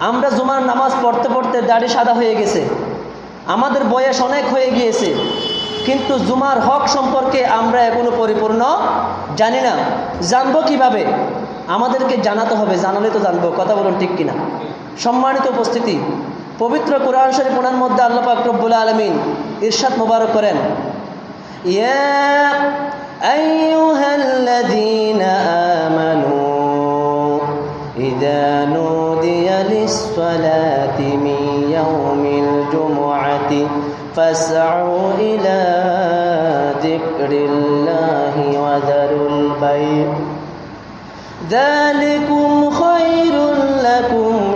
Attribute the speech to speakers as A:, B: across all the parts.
A: আমরা জুমার নামাজ পড়তে পড়তে দাড়ি সাদা হয়ে গেছে। আমাদের বয়স অনেক হয়ে গিয়েছে। কিন্তু জুমার হক সম্পর্কে আমরা এখনও পরিপূর্ণ জানি না। জানব কীভাবে? আমাদেরকে জানাতে হবে, জানালে তো জানব। কথা বলুন ঠিক কিনা? সম্মানিত উপস্থিতি, পবিত্র কোরআন শরীফ ওনার মধ্যে আল্লাহ আকরবুল আলমিন ইরশাদ মুবারক করেন। ইয়া আমানু ইদানু نودي للصلاة من يوم الجمعة. فاسعوا إلى ذكر الله وذروا البيع. ذلكم خير لكم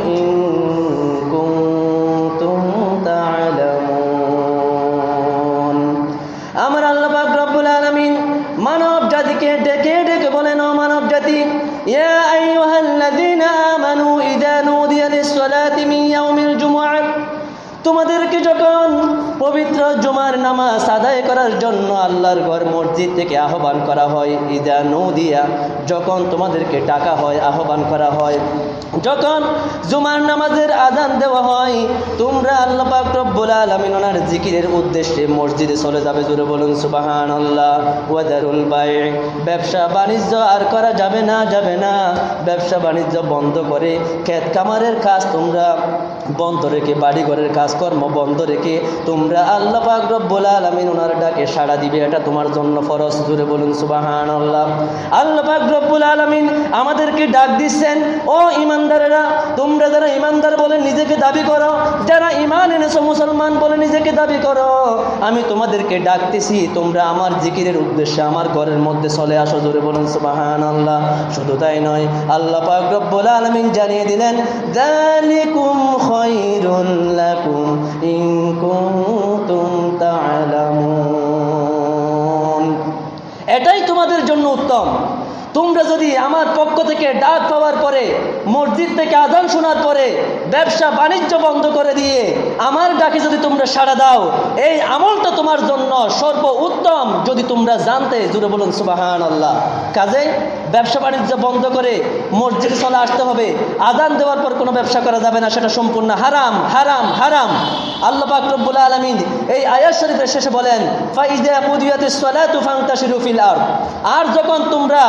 A: নামাজ আদায় করার জন্য আল্লাহর ঘর মসজিদ থেকে আহ্বান করা হয় ইদা নদিয়া, যখন তোমাদেরকে ডাকা হয়, আহ্বান করা হয়। যখন জুমার নামাজের আজান দেওয়া হয়, তোমরা আল্লাহ পাক রব্বুল আলামিন ওনার জিকিরের উদ্দেশ্যে মসজিদে চলে যাবে। জুড়ে বলুন সুবাহান আল্লাহ ওয়াদারুল বাই ব্যবসা বাণিজ্য আর করা যাবে না যাবে না। ব্যবসা বাণিজ্য বন্ধ করে ক্ষেত কামারের কাজ তোমরা বন্ধ রেখে, বাড়িঘরের কাজকর্ম বন্ধ রেখে তোমরা আল্লাহ পাক রব্বুল আলামিন ওনার ডাকে সাড়া দিবে, এটা তোমার জন্য জুড়ে বলুন সুবাহান আল্লাহ রব্বুল আলামিন আমাদেরকে ডাক দিচ্ছেন, ও ইমানদারেরা তোমরা যারা ইমানদার বলে নিজেকে দাবি করো, যারা ইমান এনেছো মুসলমান বলে নিজেকে দাবি করো, আমি তোমাদেরকে ডাকতেছি, তোমরা আমার জিকিরের উদ্দেশ্যে আমার ঘরের মধ্যে চলে আসো। জোরে বলুন সুবাহান আল্লাহ শুধু তাই নয়, আল্লাহ পাক রব্বুল আলামিন জানিয়ে দিলেন, যালিকুম খায়রুল লাকুম ইন কুনতুম জন্য উত্তম। তোমরা যদি আমার পক্ষ থেকে ডাক পাওয়ার পরে, মসজিদ থেকে আজান শোনার পরে, ব্যবসা বাণিজ্য বন্ধ করে দিয়ে আমার ডাকে যদি তোমরা সাড়া দাও, এই আমলটা তোমার জন্য সর্ব উত্তম যদি তোমরা জানতে জুড়ে বলুন সুবাহান আল্লাহ কাজে ব্যবসা বাণিজ্য বন্ধ করে মসজিদে চলে আসতে হবে, আজান দেওয়ার পর কোনো ব্যবসা করা যাবে না, সেটা সম্পূর্ণ হারাম হারাম হারাম। আল্লাহ পাক রব্বুল আলামিন এই আয়াত শরীফের শেষে বলেন আরদ। আর যখন তোমরা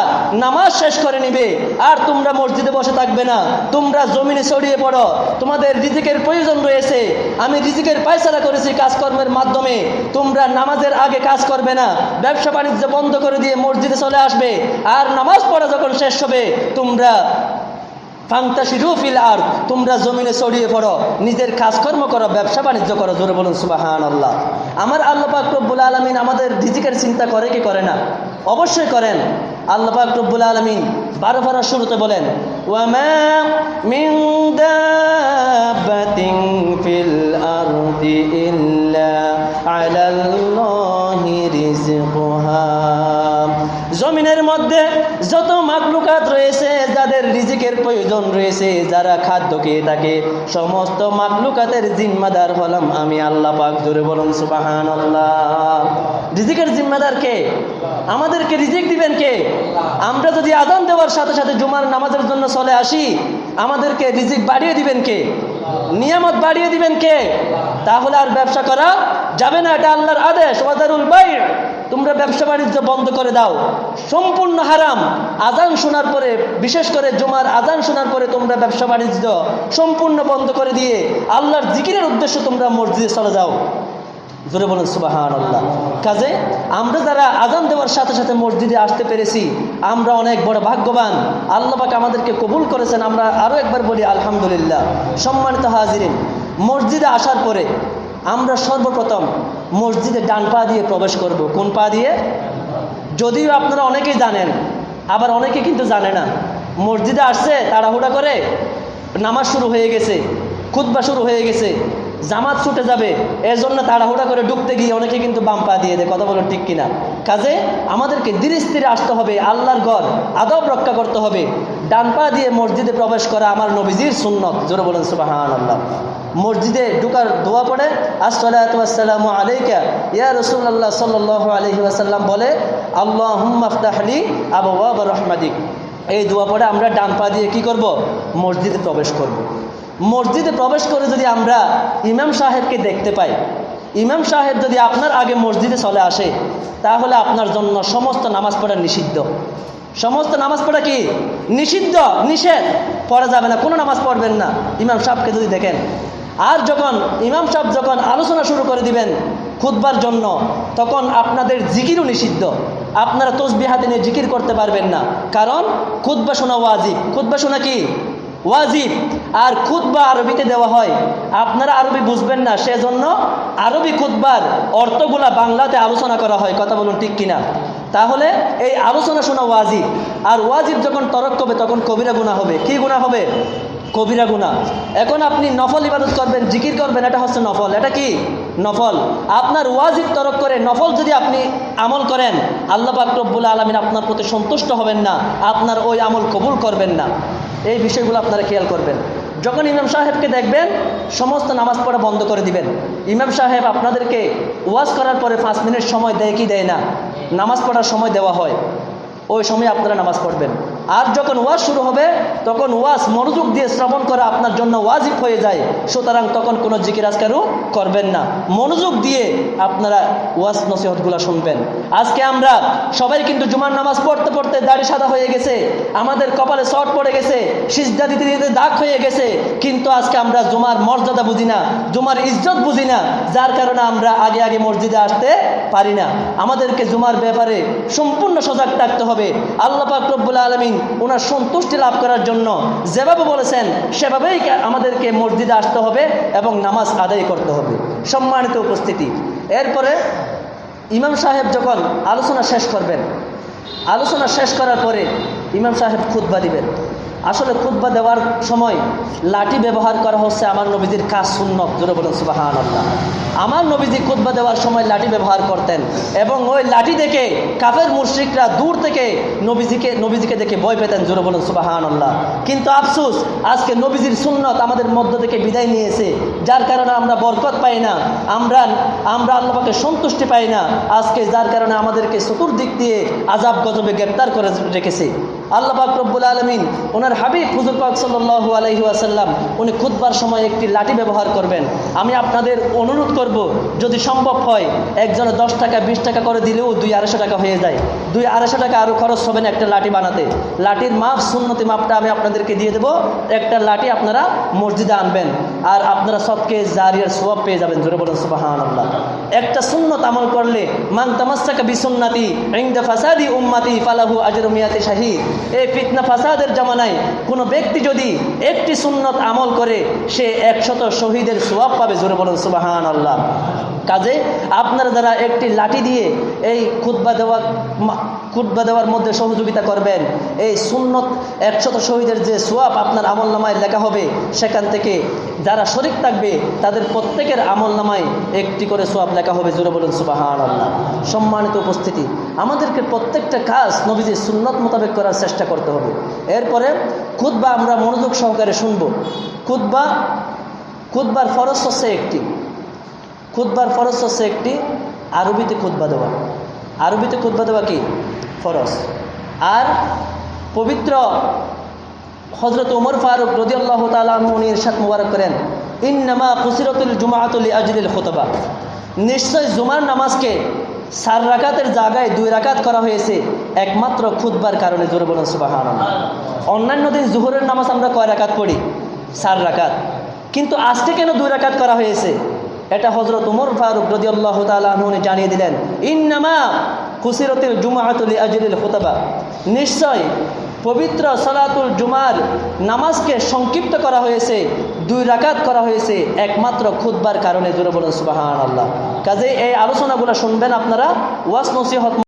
A: নামাজ শেষ করে নিবে, আর তোমরা মসজিদে বসে থাকবে না, তোমরা জমিনে ছড়িয়ে পড়ো, তোমাদের রিজিকের প্রয়োজন রয়েছে, আমি রিজিকের পায়সারা করেছি কাজকর্মের মাধ্যমে, তোমরা নামাজের আগে কাজ করবে না, ব্যবসা বাণিজ্য বন্ধ করে দিয়ে মসজিদে চলে আসবে, আর নামাজ পড়া যখন শেষ হবে, তোমরা ফাংতাসি রুফিল আর তোমরা জমিনে ছড়িয়ে পড়ো, নিজের কাজকর্ম করো, ব্যবসা বাণিজ্য করো, জোরে বলুন সুবাহান আল্লাহ আমার আল্লাহ পাক রব্বুল আলমিন আমাদের রিজিকের চিন্তা করে কি করে না? অবশ্যই করেন। আল্লাহ পাক রব্বুল আলমিন বারো বারো শুরুতে বলেন ওয়ামা মিন রয়েছে যারা খাদ্য খেয়ে থাকে, সমস্ত মাকলুকাতের জিম্মাদার হলাম আমি আল্লাহ পাক, জোরে বলুন সুবাহান আল্লাহ রিজিকের জিম্মাদার কে? আমাদেরকে রিজিক দিবেন কে? আমরা যদি আদান দেওয়ার সাথে সাথে জুমার নামাজের জন্য চলে আসি, আমাদেরকে রিজিক বাড়িয়ে দিবেন কে? নিয়ামত বাড়িয়ে দিবেন কে? তাহলে আর ব্যবসা করা যাবে না, এটা আল্লাহর আদেশ। ওয়াদারুল বাই তোমরা ব্যবসা বাণিজ্য বন্ধ করে দাও। সম্পূর্ণ হারাম। আজান শোনার পরে, বিশেষ করে জুমার আজান শোনার পরে তোমরা ব্যবসা বাণিজ্য সম্পূর্ণ বন্ধ করে দিয়ে আল্লাহর জিকিরের উদ্দেশ্যে তোমরা মসজিদে চলে যাও। জোরে বলেন সুবাহান আল্লাহ কাজে, আমরা যারা আজান দেওয়ার সাথে সাথে মসজিদে আসতে পেরেছি, আমরা অনেক বড় ভাগ্যবান। আল্লাহ পাক আমাদেরকে কবুল করেছেন। আমরা আরও একবার বলি, আলহামদুলিল্লাহ। সম্মানিত হাজিরিন, মসজিদে আসার পরে আমরা সর্বপ্রথম মসজিদে ডান পা দিয়ে প্রবেশ করব। কোন পা দিয়ে? যদিও আপনারা অনেকেই জানেন, আবার অনেকে কিন্তু জানে না। মসজিদে আসছে, তাড়াহুড়া করে নামাজ শুরু হয়ে গেছে খুদ্া শুরু হয়ে গেছে। জামাত ছুটে যাবে এর জন্য তাড়াহুড়া করে ঢুকতে গিয়ে অনেকে কিন্তু বাম পা দিয়ে দেয়, কথা বলো ঠিক কিনা? কাজে আমাদেরকে ধীরে স্থিরে আসতে হবে, আল্লাহর ঘর, আদব রক্ষা করতে হবে। ডান পা দিয়ে মসজিদে প্রবেশ করা আমার নবীজির সুন্নত, জোরে বলেন সুবাহান আল্লাহ মসজিদে ঢুকার দোয়া পড়ে আসসালামু আলাইকা, ইয়া রসুল্লাহ সাল্লাহ আলহি আসাল্লাম বলে আল্লাহ আবহাওয়া রহমাদিক এই দোয়া পড়ে আমরা ডান পা দিয়ে কি করব? মসজিদে প্রবেশ করব। মসজিদে প্রবেশ করে যদি আমরা ইমাম সাহেবকে দেখতে পাই, ইমাম সাহেব যদি আপনার আগে মসজিদে চলে আসে, তাহলে আপনার জন্য সমস্ত নামাজ পড়া নিষিদ্ধ। সমস্ত নামাজ পড়া কি? নিষিদ্ধ, নিষেধ। পড়া যাবে না, কোনো নামাজ পড়বেন না, ইমাম সাহেবকে যদি দেখেন। আর যখন ইমাম সাহেব যখন আলোচনা শুরু করে দিবেন খুতবার জন্য, তখন আপনাদের জিকিরও নিষিদ্ধ। আপনারা তসবি নিয়ে জিকির করতে পারবেন না। কারণ খুতবা শোনা ওয়াজিব। খুতবা শোনা কি? ওয়াজিব। আর খুতবা আরবিতে দেওয়া হয়। আপনারা আরবি বুঝবেন না, সেজন্য আরবি খুতবার অর্থগুলা বাংলাতে আলোচনা করা হয়, কথা বলুন ঠিক কিনা? তাহলে এই আলোচনা শোনা ওয়াজিব। আর ওয়াজিব যখন তরক করবে তখন কবিরা গুণা হবে। কি গুণা হবে? কবিরা গুণা এখন আপনি নফল ইবাদত করবেন, জিকির করবেন, এটা হচ্ছে নফল। এটা কি? নফল। আপনার ওয়াজিব তরক করে নফল যদি আপনি আমল করেন, আল্লাহ বাকরবুল আলমিন আপনার প্রতি সন্তুষ্ট হবেন না। আপনার ওই আমল কবুল করবেন না। এই বিষয়গুলো আপনারা খেয়াল করবেন। যখন ইমাম সাহেবকে দেখবেন, সমস্ত নামাজ পড়া বন্ধ করে দিবেন। ইমাম সাহেব আপনাদেরকে ওয়াজ করার পরে পাঁচ মিনিট সময় দেয় কি দেয় না? নামাজ পড়ার সময় দেওয়া হয়। ওই সময় আপনারা নামাজ পড়বেন। আর যখন ওয়াজ শুরু হবে, তখন ওয়াজ মনোযোগ দিয়ে শ্রবণ করা আপনার জন্য ওয়াজিব হয়ে যায়। সুতরাং তখন কোনো জিকির আজকারও করবেন না। মনোযোগ দিয়ে আপনারা ওয়াজ নসিহতগুলো শুনবেন। আজকে আমরা সবাই কিন্তু জুমার নামাজ পড়তে পড়তে দাড়ি সাদা হয়ে গেছে, আমাদের কপালে শর্ট পড়ে গেছে, সিজদা দিতে দিতে দাগ হয়ে গেছে, কিন্তু আজকে আমরা জুমার মর্যাদা বুঝি না, জুমার ইজ্জত বুঝি না, যার কারণে আমরা আগে আগে মসজিদে আসতে পারি না। আমাদেরকে জুমার ব্যাপারে সম্পূর্ণ সজাগ থাকতে হবে। আল্লাহ পাক রব্বুল আলমিন ওনার সন্তুষ্টি লাভ করার জন্য যেভাবে বলেছেন, সেভাবেই আমাদেরকে মসজিদে আসতে হবে এবং নামাজ আদায় করতে হবে। সম্মানিত উপস্থিতি। এরপরে ইমাম সাহেব যখন আলোচনা শেষ করবেন, আলোচনা শেষ করার পরে ইমাম সাহেব খুদ্া দিবেন। আসলে খুতবা দেওয়ার সময় লাঠি ব্যবহার করা হচ্ছে আমার নবীজির কাজ সুন্নত। জোরে বলুন সুবাহান আল্লাহ আমার নবীজি খুতবা দেওয়ার সময় লাঠি ব্যবহার করতেন এবং ওই লাঠি দেখে কাফের মুশ্রিকরা দূর থেকে নবীজিকে নবীজিকে দেখে ভয় পেতেন, জোরে বলুন সুবাহান আল্লাহ কিন্তু আফসুস, আজকে নবীজির সুন্নত আমাদের মধ্য থেকে বিদায় নিয়েছে, যার কারণে আমরা বরকত পাই না, আমরা আমরা আল্লাহকে সন্তুষ্টি পাই না, আজকে যার কারণে আমাদেরকে চতুর দিক দিয়ে আজাব গজবে গ্রেপ্তার করে রেখেছে। আল্লাহ পাক রব্বুল আলমিন, ওনার হাবিব হুজুর পাক সাল্লাহ আলহি আসাল্লাম উনি খুদবার সময় একটি লাঠি ব্যবহার করবেন। আমি আপনাদের অনুরোধ করব, যদি সম্ভব হয়, একজনে দশ টাকা, বিশ টাকা করে দিলেও দুই আড়াইশো টাকা হয়ে যায়। দুই আড়াইশো টাকা আরও খরচ হবে না একটা লাঠি বানাতে। লাঠির মাপ, সুন্নতি মাপটা আমি আপনাদেরকে দিয়ে দেবো। একটা লাঠি আপনারা মসজিদে আনবেন। আর আপনারা সবকে জারিয়ার সোয়াব পেয়ে যাবেন। জোরে বলুন সুবাহান আল্লাহ একটা সুন্নত আমল করলে, মান তামাসাকা বিসুন্নাতি ইংদা ফাসাদি উম্মাতি ফালাহু আজর মিয়াতে শাহিদ। এই ফিতনা ফাসাদের জামানায় কোনো ব্যক্তি যদি একটি সুন্নত আমল করে, সে একশত শহীদের সোয়াব পাবে। জোরে বলুন সুবাহান আল্লাহ কাজে আপনারা যারা একটি লাঠি দিয়ে এই খুতবা দেওয়া খুতবা দেওয়ার মধ্যে সহযোগিতা করবেন, এই সুন্নত একশত শহীদের যে সোয়াব আপনার আমল নামায় লেখা হবে, সেখান থেকে যারা শরিক থাকবে, তাদের প্রত্যেকের আমল নামায় একটি করে সোয়াব লেখা হবে। জোরে বলুন সুবাহান আল্লাহ সম্মানিত উপস্থিতি, আমাদেরকে প্রত্যেকটা কাজ নবীজির সুন্নত মোতাবেক করার চেষ্টা করতে হবে। এরপরে খুতবা আমরা মনোযোগ সহকারে শুনব। খুতবা, খুতবার ফরজ হচ্ছে একটি। খুতবার ফরজ হচ্ছে একটি আরবিতে খুতবা দেওয়া। আরবিতে খুতবা দেওয়া কি? ফরজ। আর পবিত্র হজরত উমর ফারুক রদিয়াল্লাহ তালন ইরশাদ মুবারক করেন, ইন্নামা কুসিরতুল জুমাতুল আজলিল খুতবা। নিশ্চয় জুমার নামাজকে চার রাকাতের জায়গায় দুই রাকাত করা হয়েছে, একমাত্র খুতবার কারণে, জোরে বলুন সুবাহান অন্যান্য দিন জুহরের নামাজ আমরা কয় রাকাত পড়ি? চার রাকাত। কিন্তু আজকে কেন দুই রাকাত করা হয়েছে? এটা হজরত উমর ফারুক রদি আল্লাহ তালুনি জানিয়ে দিলেন, ইন্নামা খুশিরতুল জুমাহাতুল আজলিল হোতাবা নিশ্চয় পবিত্র সালাতুল জুমার নামাজকে সংক্ষিপ্ত করা হয়েছে, দুই রাকাত করা হয়েছে, একমাত্র খুদবার কারণে। জোরে বলুন সুবাহান আল্লাহ কাজে এই আলোচনাগুলো শুনবেন আপনারা। ওয়াস নসিহত